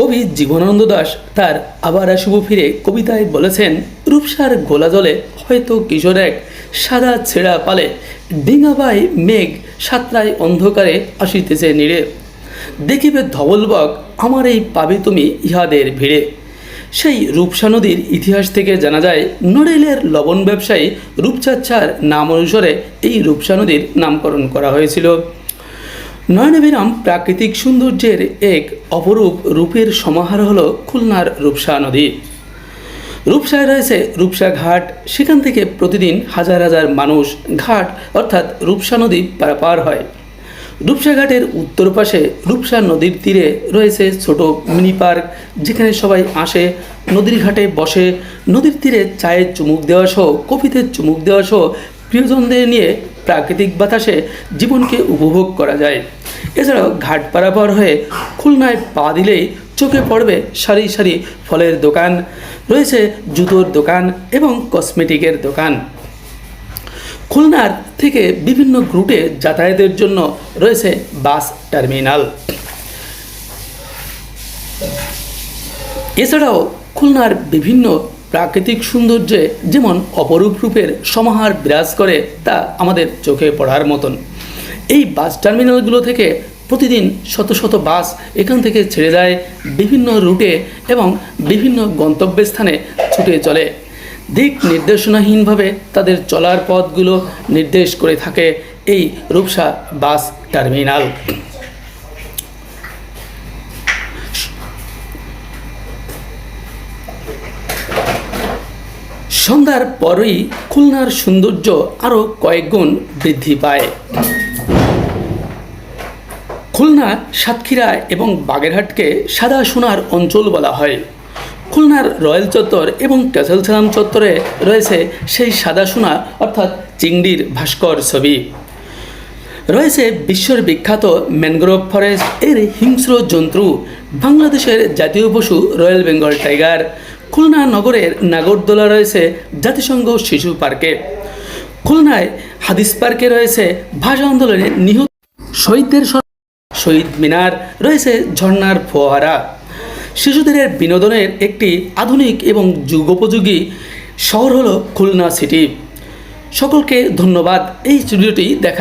কবি জীবনানন্দ দাস তার আবার আসিব ফিরে কবিতায় বলেছেন, রূপসার গোলা জলে হয়তো কিশোর এক সাদা ছেঁড়া পালে ডিঙাবাই মেঘ সাতরায় অন্ধকারে আসিতেছে নিড়ে। দেখিবে ধবলবক আমার এই পাবে তুমি ইহাদের ভিড়ে। সেই রূপসা নদীর ইতিহাস থেকে জানা যায়, নড়েলের লবণ ব্যবসায়ী রূপচাচ্ছার নাম অনুসারে এই রূপসা নদীর নামকরণ করা হয়েছিল। নয়নবিরাম প্রাকৃতিক সৌন্দর্যের এক অপরূপ রূপের সমাহার হল খুলনার রূপসা নদী। রূপসায় রয়েছে রূপসা ঘাট, সেখান থেকে প্রতিদিন হাজার হাজার মানুষ ঘাট, অর্থাৎ রূপসা নদী পারাপার হয়। রূপসা ঘাটের উত্তর পাশে রূপসা নদীর তীরে রয়েছে ছোট মিনি পার্ক, যেখানে সবাই আসে, নদীর ঘাটে বসে, নদীর তীরে চায়ের চুমুক দেওয়া সহ, কফিতে চুমুক দেওয়া সহ, প্রিয়জনদের নিয়ে প্রাকৃতিক বাতাসে জীবনকে উপভোগ করা যায়। এছাড়াও ঘাট পারাপার হয়ে খুলনায় পা দিলেই চোখে পড়বে সারি সারি ফলের দোকান। রয়েছে জুতোর দোকান এবং কসমেটিকের দোকান। খুলনার থেকে বিভিন্ন রুটে যাতায়াতের জন্য রয়েছে বাস টার্মিনাল। এছাড়াও খুলনার বিভিন্ন প্রাকৃতিক সৌন্দর্যে যেমন অপরূপ রূপের সমাহার বিরাজ করে তা আমাদের চোখে পড়ার মতন। এই বাস টার্মিনালগুলো থেকে প্রতিদিন শত শত বাস এখান থেকে ছেড়ে যায় বিভিন্ন রুটে এবং বিভিন্ন গন্তব্যস্থানে ছুটে চলে। দিক নির্দেশনাহীনভাবে তাদের চলার পথগুলো নির্দেশ করে থাকে এই রূপসা বাস টার্মিনাল। সন্ধ্যার পরই খুলনার সৌন্দর্য আরও কয়েকগুণ বৃদ্ধি পায়। খুলনা, সাতক্ষীরা এবং বাগেরহাটকে সাদা সোনার অঞ্চল বলা হয়। খুলনার রয়্যাল চত্বর এবং ক্যাসেল সালাম চত্বরে রয়েছে সেই সাদা সোনা, অর্থাৎ চিংড়ির ভাস্কর ছবি। রয়েছে বিশ্বের বিখ্যাত ম্যানগ্রোভ ফরেস্ট, এর হিংস্র জন্তু, বাংলাদেশের জাতীয় পশু রয়্যাল বেঙ্গল টাইগার। খুলনা নগরের নাগরদোলা রয়েছে জাতিসংঘ শিশু পার্কে। খুলনায় হাদিস পার্কে রয়েছে ভাষা আন্দোলনে নিহত শহীদদের শহীদ মিনার রয়েছে ঝর্নার ফোয়ারা। শিশুদের বিনোদনের একটি আধুনিক এবং যুগোপযোগী শহর হলো খুলনা সিটি। সকলকে ধন্যবাদ। এই স্টুডিওটি দেখা